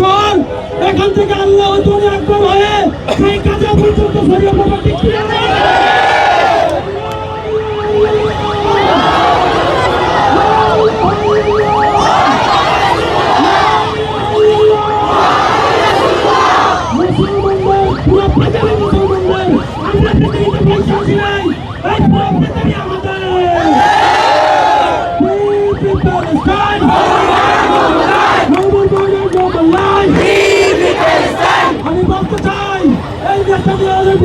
শহর এখান থেকে আল্লাহ তুমি একবার হয়ে সেই কাজে পর্যন্ত ছড়িয়ে পড়বে। ঠিক আমরা পৃথিবীতে পয়সা নাই। এই পুরো পৃথিবী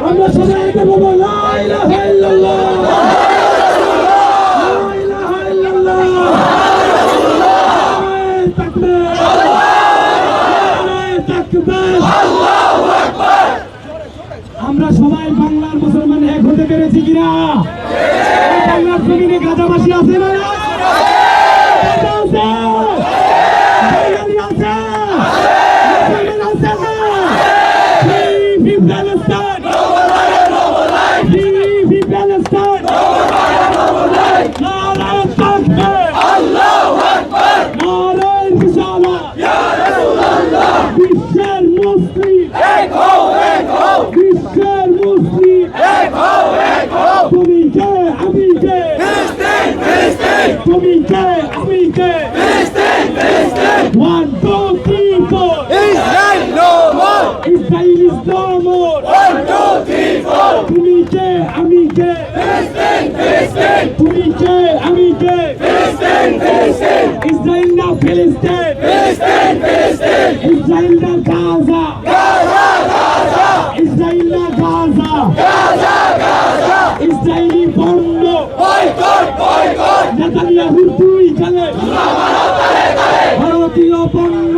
আমরা সবাই একে বলব, লা ইলাহা ইল্লাল্লাহ আমরা সবাই বাংলার মুসলমান এক হতে পেরেছি কিনা? বাংলার জমিনে গাজাবাসী আছে না গাজা আছে বাঙালি আছে মুসলমান আছে Free the Palestine! Free the Palestine! নারায়ে তাকবীর নারায়ে রিসালাত বিশ্বের মুসলিম বিশ্বের মুসলিম তুমি কে আমি কে তুমি কে আমি কে one two three four Israel no more! Israel is no more তুমি কে আমি কে তুমি কে আমি কে ইসরায়েল না ফিলিস্তিন ইসরায়েল না গাজা ইসরায়েল না গাজা ইসরায়েলি পণ্য Boycott! নেতানিয়াহুর দুই খালে ভারতীয় পণ্য!